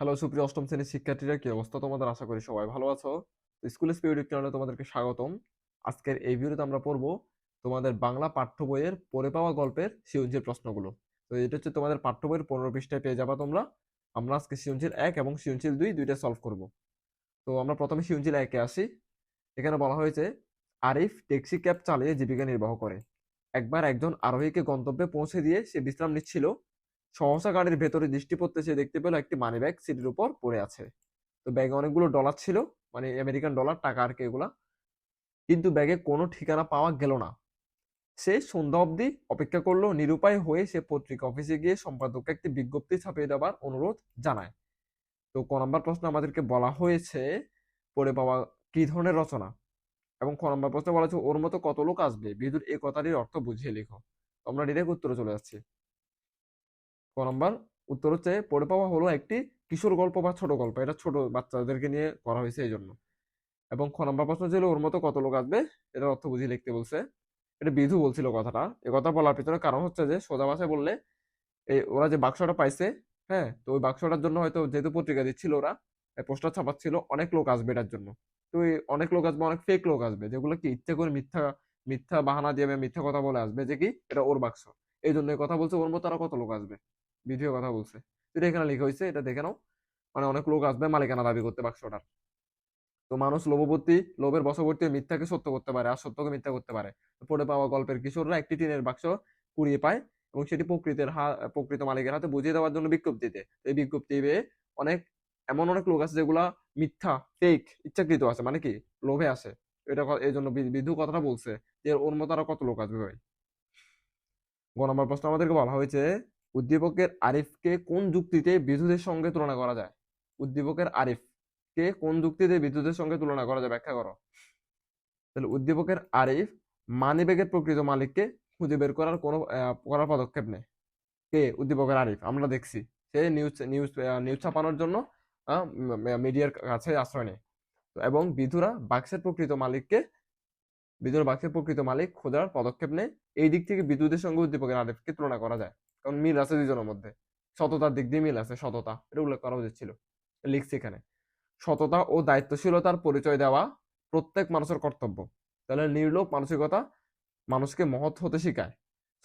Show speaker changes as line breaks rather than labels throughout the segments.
Hello, সুপ্রিয় অষ্টম শ্রেণির শিক্ষার্থীরা, কি অবস্থা তোমাদের? আশা করি সবাই ভালো আছো। স্কুল স্পিরিট চ্যানেলে তোমাদেরকে স্বাগতম। আজকের এই ভিডিওতে আমরা পড়ব তোমাদের বাংলা পাঠ্য বইয়ের পড়ে পাওয়া গল্পের সৃজনশীল প্রশ্নগুলো। তো এটা হচ্ছে তোমাদের পাঠ্য বইয়ের পনেরো পৃষ্ঠায় পেয়ে যাবা তোমরা। আমরা আজকে সৃজনশীল এক এবং সৃজনশীল দুই দুইটা সলভ করব। তো আমরা প্রথমে সৃজনশীল একে আসি। এখানে বলা হয়েছে, আরিফ ট্যাক্সি ক্যাব চালিয়ে জীবিকা নির্বাহ করে। একবার একজন আরোহীকে গন্তব্যে পৌঁছে দিয়ে সে বিশ্রাম নিচ্ছিল। সহসা গাড়ির ভেতরে দৃষ্টি পড়তে সে দেখতে পেল একটি মানি ব্যাগ সিটির উপর পড়ে আছে। তো ব্যাগে অনেকগুলো ডলার ছিল মানে আমেরিকান ডলার টাকা আর কি এগুলা। কিন্তু ব্যাগে কোনো ঠিকানা পাওয়া গেল না। সে সন্ধ্যা অবধি অপেক্ষা করল, নিরুপায় হয়ে সে পত্রিকা অফিসে গিয়ে সম্পাদককে একটি বিজ্ঞপ্তি ছাপিয়ে দেওয়ার অনুরোধ জানায়। তো ক নম্বর প্রশ্ন আমাদেরকে বলা হয়েছে, পড়ে পাওয়া কি ধরনের রচনা? এবং ক নম্বর প্রশ্নে বলা হয়েছে, ওর মতো কত লোক আসবে? বিদুর এই কথাটির অর্থ বুঝিয়ে লিখো। আমরা ডিরেক্ট উত্তরে চলে যাচ্ছি। ক নম্বর, উত্তর হচ্ছে পড়ে পাওয়া হলো একটি কিশোর গল্প বা ছোট গল্প। এটা ছোট বাচ্চাদেরকে নিয়ে করা হয়েছে এই জন্য এবং খ নম্বর প্রশ্ন ছিল, ওর মতো কত লোক আসবে? এটার অর্থ বুঝিয়ে লিখতে বলছে। এটা বিধু বলছিল কথাটা। এ কথা বলার পিছনে কারণ হচ্ছে যে, সোজা ভাষায় বললে এই ওরা যে বাক্সটা পাইছে হ্যাঁ তো ওই বাক্সটার জন্য হয়তো যেহেতু পত্রিকা দিচ্ছিল ওরা পোস্টার ছাপাচ্ছিল, অনেক লোক আসবে এটার জন্য। তো এই অনেক লোক আসবে, অনেক ফেক লোক আসবে, যেগুলো কি ইচ্ছে করে মিথ্যা মিথ্যা বাহানা দিয়ে মিথ্যা কথা বলে আসবে যে কি? এটা ওর বাক্স। এই জন্য কথা বলছে, ওর মতো আরও কত লোক আসবে? ভিডিও কথা বলছে। এটা এখানে লেখা হয়েছে, এটা দেখে নাও। মানে অনেক লোক আসবে মালিকানা দাবি করতে বাক্সটার তো মানুষ লোভবর্তী, লোভের বশবর্তী মিথ্যাকে সত্য করতে পারে আর সত্যকে মিথ্যা করতে পারে। পড়ে পাওয়া গল্পের কিশোররা একটি টিনের বাক্স কুড়িয়ে পায় এবং সেটি প্রকৃতির হা, প্রকৃত মালিকের হাতে বুঝিয়ে দেওয়ার জন্য বিজ্ঞপ্তি দেয়। এই বিজ্ঞপ্তি পেয়ে অনেক, এমন অনেক লোক আছে যেগুলা মিথ্যা ফেক ইচ্ছাকৃত আছে। মানে কি? লোভে আছে। এটা এই জন্য বিধু কথাটা বলছে যে ওর মতো আরও কত লোক আসবে ভাই? গ নম্বর প্রশ্ন আমাদেরকে বলা হয়েছে উদ্দীপকের আরিফকে কোন যুক্তিতে বিদ্যুতের সঙ্গে তুলনা করা যায়? উদ্দীপকের আরিফকে কোন যুক্তিতে বিদ্যুতের সঙ্গে তুলনা করা যায়? ব্যাখ্যা করো। তাহলে উদ্দীপকের আরিফ মানিব্যাগের প্রকৃত মালিককে খুঁজে বের করার কোনো করার পদক্ষেপ নেই কে? উদ্দীপকের আরিফ। আমরা দেখছি। সে নিউজ নিউজ নিউজ ছাপানোর জন্য মিডিয়ার কাছে আশ্রয় তো এবং বিধুরা বাক্সের প্রকৃত মালিককে বিধুরা বাক্সের প্রকৃত মালিক খোঁজার পদক্ষেপ নেয়। এই দিক থেকে বিদ্যুতের সঙ্গে উদ্দীপকের আরিফকে তুলনা করা যায়। কারণ মিল আছে দুজনের মধ্যে। সততার দিক দিয়ে মিল আছে, সততা। এটা উল্লেখ করা উচিত ছিল। লিখছি এখানে। সততা ও দায়িত্বশীলতার পরিচয় দেওয়া প্রত্যেক মানুষের কর্তব্য। তাহলে নির্লোভ মানসিকতা মানুষকে মহৎ হতে শিখায়।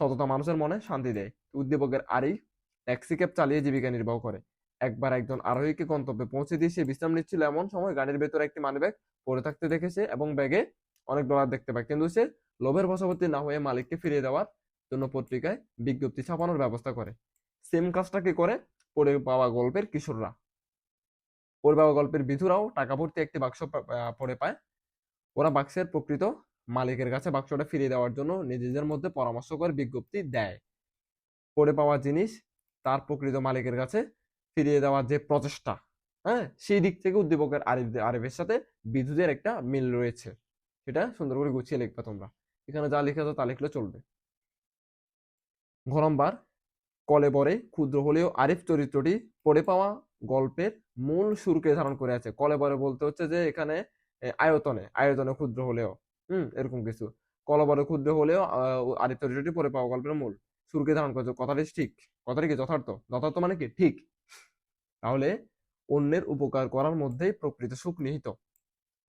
সততা মানুষের মনে শান্তি দেয়। উদ্দীপকের আরিফ ট্যাক্সি ক্যাব চালিয়ে জীবিকা নির্বাহ করে। একবার একজন আরোহীকে গন্তব্যে পৌঁছে দিয়ে সে বিশ্রাম নিচ্ছিল এমন সময় গাড়ির ভেতরে একটি মানিব্যাগ পড়ে থাকতে দেখেছে এবং ব্যাগে অনেক ডলার দেখতে পায়। কিন্তু সে লোভের বশবর্তী না হয়ে মালিককে ফিরিয়ে দেওয়ার জন্য পত্রিকায় বিজ্ঞপ্তি ছাপানোর ব্যবস্থা করে। সেম কাজটা কি করে? পড়ে পাওয়া গল্পের কিশোররা। পড়ে পাওয়া গল্পের বিধুরাও টাকা ভর্তি একটি বাক্স পড়ে পায়। ওরা বাক্সের প্রকৃত মালিকের কাছে বাক্সটা ফিরিয়ে দেওয়ার জন্য নিজেদের মধ্যে পরামর্শ করে বিজ্ঞপ্তি দেয়। পড়ে পাওয়া জিনিস তার প্রকৃত মালিকের কাছে ফিরিয়ে দেওয়ার যে প্রচেষ্টা হ্যাঁ সেই দিক থেকে উদ্দীপকের আরিফ, আরিফের সাথে বিদ্যুতের একটা মিল রয়েছে। সেটা সুন্দর করে গুছিয়ে লিখবে তোমরা। এখানে যা লিখে তা লিখলে চলবে। ঘ নম্বর কলেবরে ক্ষুদ্র হলেও আরিফ চরিত্রটি পড়ে পাওয়া গল্পের মূল সুরকে ধারণ করে আছে। কলেবরে বলতে হচ্ছে যে, এখানে আয়তনে আয়তনে ক্ষুদ্র হলেও, হুম, এরকম কিছু। কলবরে ক্ষুদ্র হলেও আরিফ চরিত্রটি পড়ে পাওয়া গল্পের মূল সুরকে ধারণ করেছে। কথাটি ঠিক। কথাটি কি যথার্থ? যথার্থ মানে কি? ঠিক। তাহলে অন্যের উপকার করার মধ্যেই প্রকৃত সুখ নিহিত।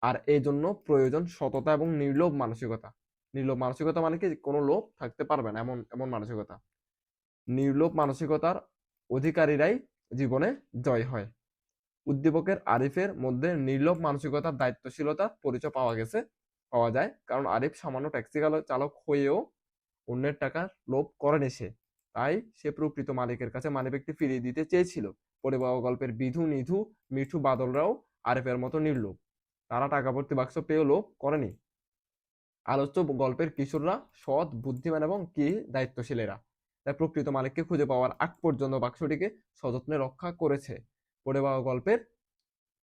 আর এই জন্য প্রয়োজন সততা এবং নির্লোভ মানসিকতা। নির্লোভ মানসিকতা মানে কি? কোনো লোভ থাকতে পারবে না এমন এমন মানসিকতা। নির্লোভ মানসিকতার অধিকারীরাই জীবনে জয় হয়। উদ্দীপকের আরিফের মধ্যে নির্লোভ মানসিকতার দায়িত্বশীলতার পরিচয় পাওয়া গেছে, পাওয়া যায়। কারণ আরিফ সামান্য ট্যাক্সি চালক হয়েও অন্যের টাকার লোভ করেনি সে। তাই সে প্রকৃত মালিকের কাছে মানিব্যাগটি ফিরিয়ে দিতে চেয়েছিল। পরে পাওয়া গল্পের বিধু, নিধু, মিঠু, বাদলরাও আরিফের মতো নির্লোভ। তারা টাকা ভর্তি বাক্স পেয়েও লোভ করেনি। আলোচ্য গল্পের কিশোররা সৎ, বুদ্ধিমান এবং কি দায়িত্বশীলেরা। তাই প্রকৃত মালিককে খুঁজে পাওয়ার আগ পর্যন্ত বাক্সটিকে সযত্নে রক্ষা করেছে। পড়ে পাওয়া গল্পের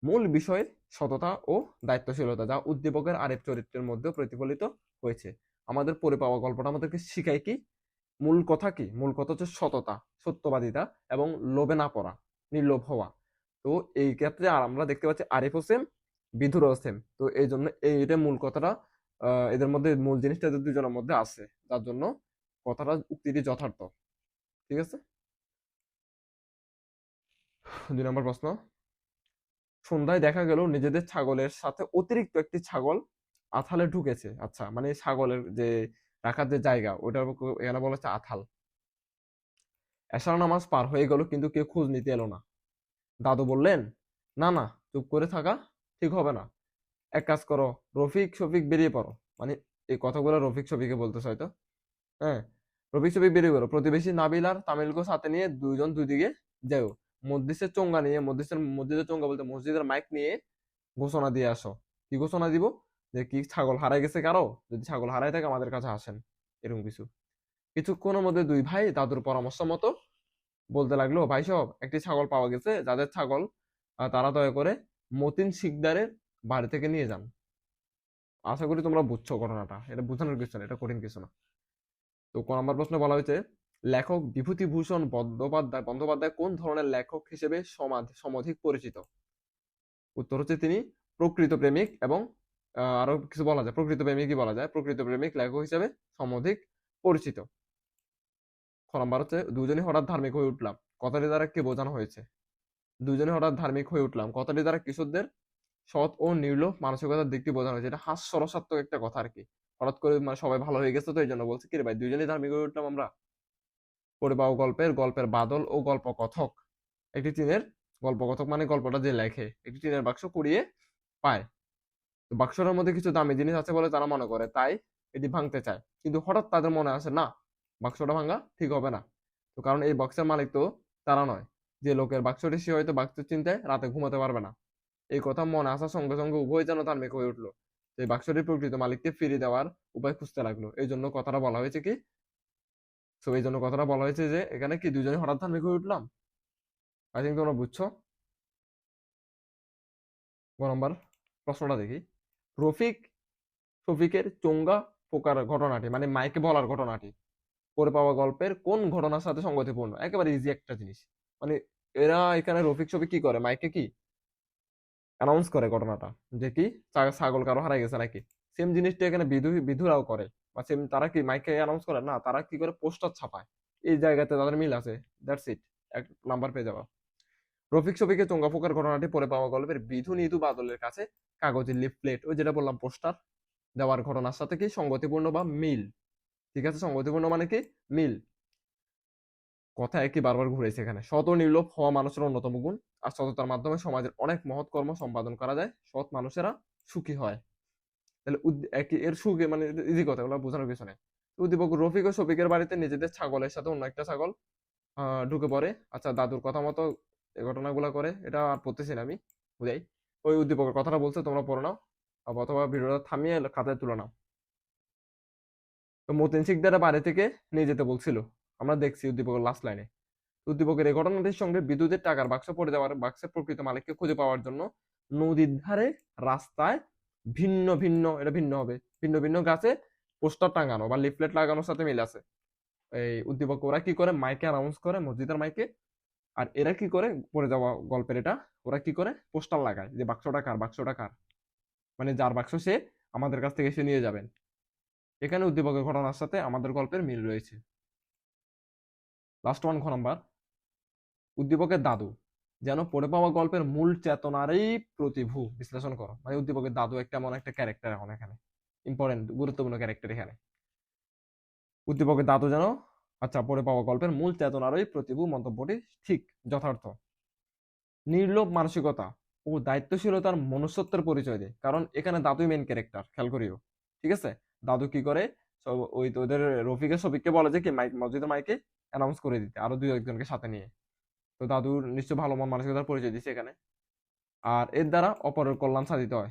মূল বিষয় সততা ও দায়িত্বশীলতা, যা উদ্দীপকের আরেক চরিত্রের মধ্যে প্রতিফলিত হয়েছে। আমাদের পড়ে পাওয়া গল্পটা আমাদেরকে শিখায় কি? মূল কথা কি? মূল কথা হচ্ছে সততা, সত্যবাদিতা এবং লোভে না পড়া, নির্লোভ হওয়া। তো এই ক্ষেত্রে আর আমরা দেখতে পাচ্ছি আরিফ হোসেন, বিধুর হোসেন। তো এই জন্য এইটা মূল কথাটা এদের মধ্যে মূল জিনিসটা এদের দুজনের মধ্যে আছে। যার জন্য কথাটা, উক্তিটি যথার্থ। ঠিক আছে? দুই নম্বর প্রশ্ন। সন্ধ্যায় দেখা গেল নিজেদের ছাগলের সাথে অতিরিক্ত একটি ছাগল আথালে ঢুকেছে। আচ্ছা মানে ছাগলের যে রাখার যে জায়গা, ওটার এখানে বলা হচ্ছে আথাল। এশার নামাজ পার হয়ে গেল, কিন্তু কেউ খোঁজ নিতে এলো না। দাদু বললেন, না না, চুপ করে থাকা ঠিক হবে না। এক কাজ করো, রফিক শফিক বেরিয়ে পড়ো। মানে এই কথাগুলো রফিক শফিকে বলতেছে হয়তো। হ্যাঁ? রফিক শফিক বেরিয়ে পড়ো। প্রতিবেশী নাবিল আর তামিলকে সাথে নিয়ে দুইজন দুই দিকে যাও। মসজিদের চোঙ্গা নিয়ে, মসজিদের মসজিদের চোঙ্গা বলতে মসজিদের মাইক নিয়ে ঘোষণা দিয়ে আসো। কি ঘোষণা দিব? যে কি ছাগল হারাই গেছে কারও? যদি ছাগল হারাই থাকে আমাদের কাছে আসেন। এরকম কিছু। কিছুক্ষণের মধ্যে দুই ভাই দাদুর পরামর্শ মতো বলতে লাগল, ভাই সব, একটি ছাগল পাওয়া গেছে। যাদের ছাগল তারা দয়া করে মতিন শিকদারের বাড়ি থেকে নিয়ে যান। আশা করি তোমরা বুঝছ ঘটনাটা। এটা বোঝানোর কিছু না, এটা কঠিন কিছু না। তো নম্বর প্রশ্ন বলা হয়েছে, লেখক বিভূতিভূষণ বন্দ্যোপাধ্যায় বন্দ্যোপাধ্যায় কোন ধরনের লেখক হিসেবে সমাধ, সমধিক পরিচিত? উত্তর হচ্ছে তিনি প্রকৃত প্রেমিক এবং আরও কিছু বলা যায়, প্রকৃত প্রেমিকই বলা যায়, প্রকৃত প্রেমিক লেখক হিসেবে সমধিক পরিচিত। খ নম্বর হচ্ছে, দুজনই হঠাৎ ধার্মিক হয়ে উঠলাম। কথাটি দ্বারা কি বোঝানো হয়েছে? দুজনে হঠাৎ ধার্মিক হয়ে উঠলাম। কথাটি দ্বারা কিশোরদের সৎ ও নির্লোভ মানসিকতার দিকটি বোঝানো হয়েছে। এটা হাস্যরসাত্মক একটা কথা আর কি হঠাৎ করে মানে সবাই ভালো হয়ে গেছে তো এই জন্য বলছে, কি রে ভাই দুজনেই ধার্মিক হয়ে উঠলাম আমরা? পড়ে পাও গল্পের গল্পের বাদল ও গল্প কথক একটি টিনের গল্প কথক মানে গল্পটা যে লেখে, একটি টিনের বাক্স কুড়িয়ে পায়। তো বাক্সটার মধ্যে কিছু দামি জিনিস আছে বলে তারা মনে করে, তাই এটি ভাঙতে চায়। কিন্তু হঠাৎ তাদের মনে আসে, না, বাক্সটা ভাঙা ঠিক হবে না। তো কারণ এই বাক্সের মালিক তো তারা নয়। যে লোকের বাক্সটি সে হয়তো বাক্সের চিন্তায় রাতে ঘুমাতে পারবে না। এই কথা মনে আসার সঙ্গে সঙ্গে উভয় যেন ধার্মিক হয়ে উঠল। এই বাক্সটির প্রকৃত মালিককে ফিরিয়ে দেওয়ার উপায় খুঁজতে লাগল। এই জন্য কথাটা বলা হয়েছে কি? তো এই জন্য কথাটা বলা হয়েছে যে, এখানে কি দুজনে হঠাৎ ধার্মিক হয়ে উঠলাম? আই থিঙ্ক তোমরা বুঝছ। নম্বর প্রশ্নটা দেখি। রফিক শফিকের চোঙ্গা পোকার ঘটনাটি মানে মাইকে বলার ঘটনাটি, পড়ে পাওয়া গল্পের কোন ঘটনার সাথে সঙ্গতিপূর্ণ? একেবারে ইজি একটা জিনিস। মানে এরা এখানে রফিক শফিক কি করে? মাইকে কি? অ্যানাউন্স করে ঘটনাটা, যে কি ছাগল কারও হারাই গেছে নাকি? সেম জিনিসটা এখানে বিধু, বিধুরাও করে। বা সেম তারা কি মাইকে অ্যানাউন্স করে? না, তারা কি করে? পোস্টার ছাপায়। এই জায়গাতে তাদের মিল আছে। দ্যাটস ইট এক নাম্বার পেয়ে যাওয়া রফিক শফিকের চোঙ্গা পোকার ঘটনাটি পরে পাওয়া গল্পের বিধু নিধু বাদলের কাছে কাগজের লিফলেট ওই যেটা বললাম, পোস্টার দেওয়ার ঘটনার সাথে কি সঙ্গতিপূর্ণ বা মিল? ঠিক আছে, সঙ্গতিপূর্ণ মানে কি? মিল। কথা একই বারবার ঘুরেছে এখানে। শত নির্লোভ হওয়া মানুষের অন্যতম গুণ। আর সততার মাধ্যমে সমাজের অনেক মহৎ কর্ম সম্পাদন করা যায়, সৎ মানুষেরা সুখী হয়। তাহলে এর সুখে মানে ইজি কথা ওগুলো বোঝানোর কিছু নেই। উদ্দীপক, রফিক ও শফিকের বাড়িতে নিজেদের ছাগলের সাথে অন্য একটা ছাগল ঢুকে পড়ে। আচ্ছা দাদুর কথা মতো ঘটনাগুলো করে, এটা আর পড়তেছি না আমি, বুঝাই। ওই উদ্দীপকের কথাটা বলছে, তোমরা পড়ে নাও। অথবা ভিডিওটা থামিয়ে খাতায় তুলে নাও। তো মতিন শিকদারের বাড়ি থেকে নিয়ে যেতে বলছিল। আমরা দেখছি উদ্দীপকের লাস্ট লাইনে উদ্দীপকের এই ঘটনাটির সঙ্গে বিদ্যুতের টাকার বাক্স পড়ে যাওয়ার, বাক্সের প্রকৃত মালিককে খুঁজে পাওয়ার জন্য নদীর ধারে রাস্তায় ভিন্ন ভিন্ন, এটা ভিন্ন হবে, ভিন্ন ভিন্ন গাছে পোস্টার টাঙানো বা লিফলেট লাগানোর সাথে মিল আছে। এই উদ্দীপক, ওরা কি করে? মাইকে অ্যানাউন্স করে মসজিদের মাইকে। আর এরা কি করে? পড়ে যাওয়া গল্পের এটা, ওরা কি করে? পোস্টার লাগায় যে বাক্সটা কার বাক্সটা কার? মানে যার বাক্স সে আমাদের কাছ থেকে এসে নিয়ে যাবেন। এখানে উদ্দীপকের ঘটনার সাথে আমাদের গল্পের মিল রয়েছে। লাস্ট ওয়ান খ নাম্বার উদ্দীপকের দাদু। যেন পড়ে পাওয়া গল্পের মূল চেতনারই প্রতিভু। বিশ্লেষণ করো। মানে উদ্দীপকের দাদু একটা এমন একটা ক্যারেক্টার এখন এখানে। ইম্পর্টেন্ট গুরুত্বপূর্ণ ক্যারেক্টার এখানে। উদ্দীপকের দাদু যেন আচ্ছা পড়ে পাওয়া গল্পের মূল চেতনারই প্রতিভু মন্তব্যটি ঠিক, যথার্থ। নির্লোভ মানসিকতা ও দায়িত্বশীলতার মনুষ্যত্বের পরিচয় দেয়। কারণ এখানে দাদুই মেন ক্যারেক্টার খেয়াল করিও। ঠিক আছে? দাদু কি করে? ওই তো ওদের রফিকের সফিককে বলে যে কি, মাইক, মসজিদের মাইকে অ্যানাউন্স করে দিতে। আরও দুই একজনকে সাথে নিয়ে। তো দাদুর নিশ্চয় ভালো মন, মানসিকতার পরিচয় দিচ্ছে এখানে। আর এর দ্বারা অপরের কল্যাণ সাধিত হয়।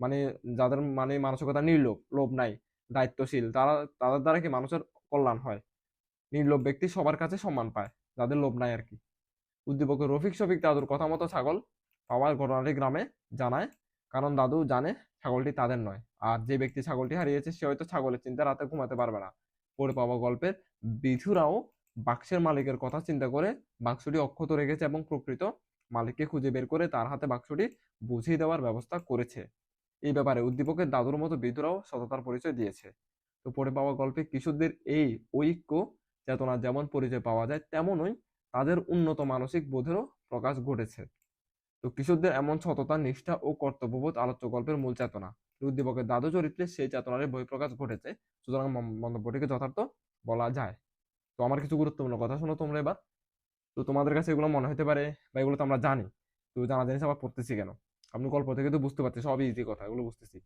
মানে যাদের মানে মানসিকতা নির্লোভ, লোভ নাই, দায়িত্বশীল, তারা, তাদের দ্বারা কি মানুষের কল্যাণ হয়? নির্লোভ ব্যক্তি সবার কাছে সম্মান পায়, যাদের লোভ নাই আর কি। উদ্দীপক রফিক শফিক দাদুর কথা মতো ছাগল পাওয়ার ঘটনাটি গ্রামে জানায়, কারণ দাদু জানে ছাগলটি তাদের নয়। আর যে ব্যক্তি ছাগলটি হারিয়েছে, সে হয়তো ছাগলের চিন্তা রাতে ঘুমাতে পারবে না। পড়ে পাওয়া গল্পের বিধুরাও বাক্সের মালিকের কথা চিন্তা করে বাক্সটি অক্ষত রেখেছে এবং প্রকৃত মালিককে খুঁজে বের করে তার হাতে বাক্সটি বুঝিয়ে দেওয়ার ব্যবস্থা করেছে। এই ব্যাপারে উদ্দীপকের দাদুর মতো বিধুরাও সততার পরিচয় দিয়েছে। তো পড়ে পাওয়া গল্পে কিশোরদের এই ঐক্য, চেতনা যেমন পরিচয় পাওয়া যায়, তেমনই তাদের উন্নত মানসিক বোধেরও প্রকাশ ঘটেছে। তো কিশোরদের এমন সততা, নিষ্ঠা ও কর্তব্যবোধ আলোচ্য গল্পের মূল চেতনা। উদ্দীপকের দাদু চরিত্রে সেই চেতনার বহিঃপ্রকাশ ঘটেছে। সুতরাং মন্তব্যটিকে যথার্থ বলা যায়। তো আমার কিছু গুরুত্বপূর্ণ কথা শোনো তোমরা এবার। তো তোমাদের কাছে এগুলো মনে হতে পারে বা এগুলো তো আমরা জানি। তো জানা জিনিস আবার পড়তেছি কেন? আপনি গল্প থেকে তো বুঝতে পারছি সবই ইজি কথা, এগুলো বুঝতেছি।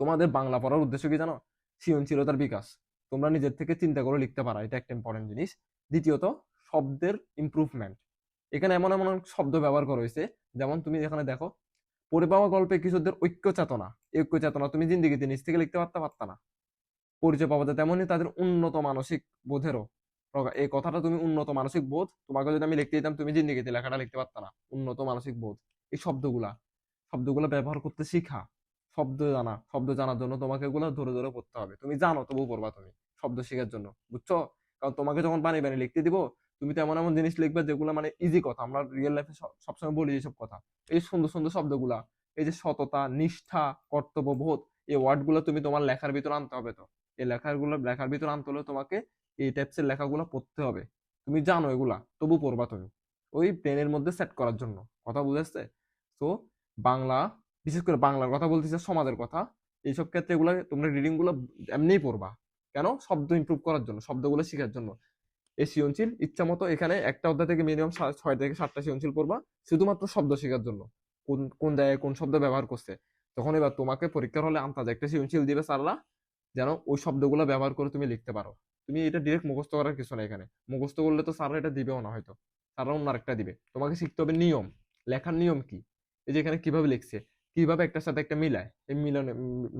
তোমাদের বাংলা পড়ার উদ্দেশ্য কি জানো? সৃজনশীলতার বিকাশ। তোমরা নিজের থেকে চিন্তা করে লিখতে পারো, এটা একটা ইম্পর্টেন্ট জিনিস। দ্বিতীয়ত, শব্দের ইমপ্রুভমেন্ট এখানে এমন এমন শব্দ ব্যবহার করা হয়েছে, যেমন তুমি এখানে দেখো, পড়ে পাওয়া গল্পে কিশোরদের ঐক্য চেতনা ঐক্য চেতনা তুমি জিন্দিগিতে নিজ থেকে লিখতে পারতে পারতা না। পরিচয় পাওয়া যায় তেমনই তাদের উন্নত মানসিক বোধেরও এই কথাটা তুমি উন্নত মানসিক বোধ, তোমাকে যদি আমি লিখতে দিতাম, তুমি জিন্দিগিতে লেখাটা লিখতে পারতা না। উন্নত মানসিক বোধ, এই শব্দগুলা। শব্দগুলো ব্যবহার করতে শিখা। শব্দ জানা, শব্দ জানার জন্য তোমাকে এগুলো ধরে ধরে পড়তে হবে। তুমি জানো তবু পড়বা তুমি শব্দ শেখার জন্য, বুঝছ? কারণ তোমাকে যখন বানিয়ে বানিয়ে লিখতে দিব, তুমি তো এমন এমন জিনিস লিখবে যেগুলো মানে ইজি কথা, আমরা রিয়েল লাইফে সবসময় বলি এইসব কথা। এই সুন্দর সুন্দর শব্দগুলা, এই যে সততা, নিষ্ঠা, কর্তব্যবোধ, এই ওয়ার্ডগুলো তুমি তোমার লেখার ভিতরে আনতে হবে তো। এই লেখাগুলো, লেখার ভিতর আনতে হলে তোমাকে এই টাইপসের লেখাগুলো পড়তে হবে। তুমি জানো এগুলা, তবু পড়বা তুমি। ওই প্লেনের মধ্যে সেট করার জন্য। কথা বুঝেছে? তো বাংলা, বিশেষ করে বাংলার কথা বলতেছে, সমাজের কথা, এইসব ক্ষেত্রে এগুলো, তোমরা রিডিংগুলো এমনিই পড়বা। কেন? শব্দ ইমপ্রুভ করার জন্য, শব্দগুলো শেখার জন্য। এই সৃজনশীল, ইচ্ছা মতো এখানে একটা অধ্যায় থেকে মিনিমাম ছয় থেকে সাতটা সৃজনশীল পড়বা, শুধুমাত্র শব্দ শেখার জন্য। কোন কোন জায়গায় কোন শব্দ ব্যবহার করছে? তখন এবার তোমাকে পরীক্ষার হলে আন্তাজে একটা সৃজনশীল দিবে স্যাররা যেন ওই শব্দগুলো ব্যবহার করে তুমি লিখতে পারো। তুমি এটা ডিরেক্ট মুখস্থ করার কিছু না এখানে। মুখস্থ করলে তো স্যাররা এটা দিবেও না হয়তো। স্যাররা অন্য আরেকটা দিবে। তোমাকে শিখতে হবে নিয়ম। লেখার নিয়ম কি? এই যে এখানে কীভাবে লিখছে? কীভাবে একটার সাথে একটা মিলায়? এই মিলন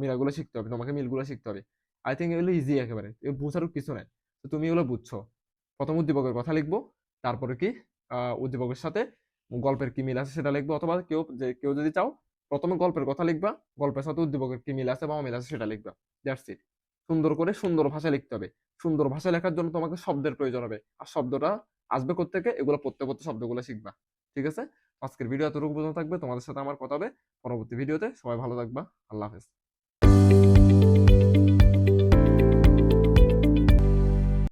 মিলাগুলো শিখতে হবে। তোমাকে মিলগুলো শিখতে হবে। আই থিঙ্ক এগুলো ইজি একেবারে। এগুলো বোঝারও কিছু নাই। তো তুমি এগুলো বুঝছ। প্রথম উদ্দীপকের কথা লিখব। তারপরে কি উদ্দীপকের সাথে গল্পের কি মিল আছে সেটা লিখব। অথবা কেউ যে কেউ যদি চাও প্রথমে গল্পের কথা লিখবা, গল্পের সাথে উদ্দীপকের কি মিল আছে বা অমিল আছে সেটা লিখবা দ্যাটস ইট সুন্দর করে সুন্দর ভাষা লিখতে হবে। সুন্দর ভাষা লেখার জন্য তোমাকে শব্দের প্রয়োজন হবে, আর শব্দটা আসবে থেকে এগুলো পড়তে পড়তে শব্দগুলো শিখবা, ঠিক আছে? আজকের ভিডিও এতটুকু পর্যন্ত থাকবে, তোমাদের সাথে আমার কথা হবে, পরবর্তী ভিডিওতে সবাই ভালো থাকবা, আল্লাহ হাফেজ।